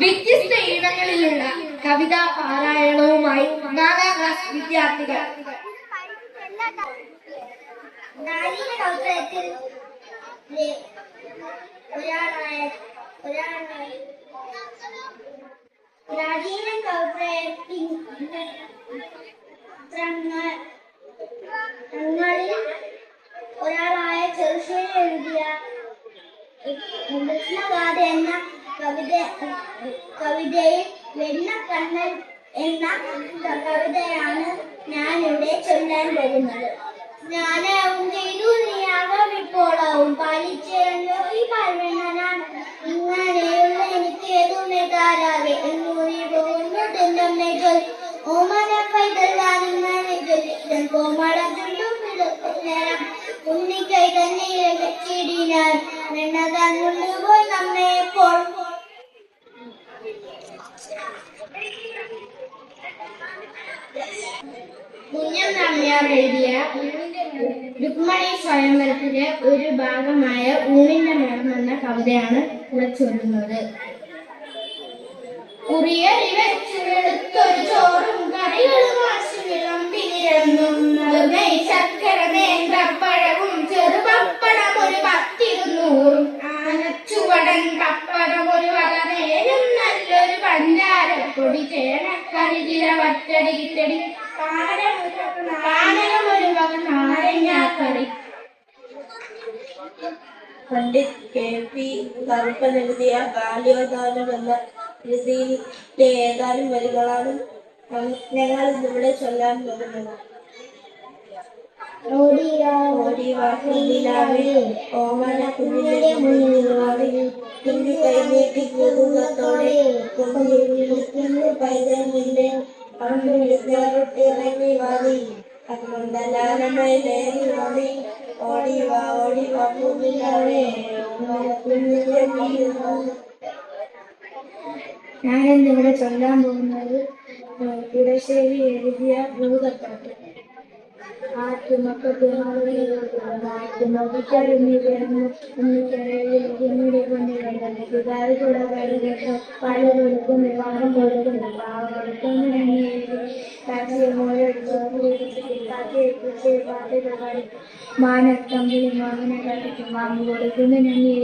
വ്യത്യസ്ത ഇനങ്ങളിലുള്ള കവിതാ പാരായണവുമായി നാലാം ക്ലാസ് വിദ്യാർത്ഥികൾ. ഒരാളായ ചെറുശ്ശേരി എഴുതിയ എന്ന കവിത കവിതയിൽ വെണ്ണക്കണ്ണൻ എന്ന കവിതയാണ് ഞാനിവിടെ ചൊല്ലാൻ പോകുന്നത്. ജ്ഞാനവും ചെയ്തു നീയാകും ഇപ്പോഴാവും പാലിച്ചല്ലോ ഈ പാൽവെണ്ണനാൻ ഇങ്ങനെയുള്ള എനിക്ക് ഏതുമേ താരാകെ? എന്നൂരി പോകുന്നു തെന്നമ്മേ ചൊൽ. ഓമന പൈതല്ലാൻ ഇങ്ങനെ ചൊല്ലിടൻ കോമളം ചുണ്ടും ഉണ്ണിക്കൈ തന്നെ വെച്ചിടിനാൽ വെണ്ണതാൻ കൊണ്ടുപോയി നമ്മെ കുഞ്ഞൻ നമ്പ്യാർ രുക്മണി സ്വയംവരത്തിലെ ഒരു ഭാഗമായ ഊണിന്റെ മേളം എന്ന കവിതയാണ് ശർക്കര നേന്ത്രപ്പഴവും ചെറുപപ്പടം ഒരു പത്തിരുന്നൂറും ആനച്ചുവടൻ പപ്പടം ഒരു നല്ലൊരു പഞ്ചാരപ്പൊടി ചേനക്കറി ചില വറ്റടി ഒരു വക നാരങ്ങാക്കറി. പണ്ഡിറ്റ് കെ. പി. കറുപ്പൻ എഴുതിയ ബാല്യോദാനം എന്ന കൃതിയിലെ ഏതാനും വരികളാണ് ഞങ്ങൾ ഇവിടെ ചൊല്ലാൻ പോകുന്നത്. ഓടി വാക്കുന്നിലാവേ ഓമന കുഞ്ഞിന്റെ കുഞ്ഞു കുതുകത്തോടെ കൊണ്ടിരിക്കുന്നു പൈതലിന്റെ പണ്ട് വിദ്യാർത്ഥിറങ്ങി വാങ്ങി അതുകൊണ്ടല്ലാരമായി ലേറി വാങ്ങി ഓടി വാ ഓടി വാ കുഞ്ഞിലാവേ ഓമന കുഞ്ഞിന്റെ മുന്നിലാവേ ഞാനിന്നിവിടെ ചൊല്ലാൻ പോകുന്നത് ഇടശ്ശേരി എഴുതിയ ഭൂതപ്പാട്ട് കിടന്നു ഉണ്ണിക്കരയിൽ കുഞ്ഞിടെ കൊണ്ട് കണ്ടത് പിതാവ് കൂടെ കരുതട്ടോ പാൽ കൊടുക്കും വിവാഹം കൊടുക്കുന്നു. പാവ കൊടുക്കുന്നു കാറ്റിയെ മോഴെടുത്തു കാറ്റിയെ കുറിച്ച് പാട്ടുകൾ പാടി കളിക്കും വാങ്ങി കൊടുക്കുന്നു നന്ദി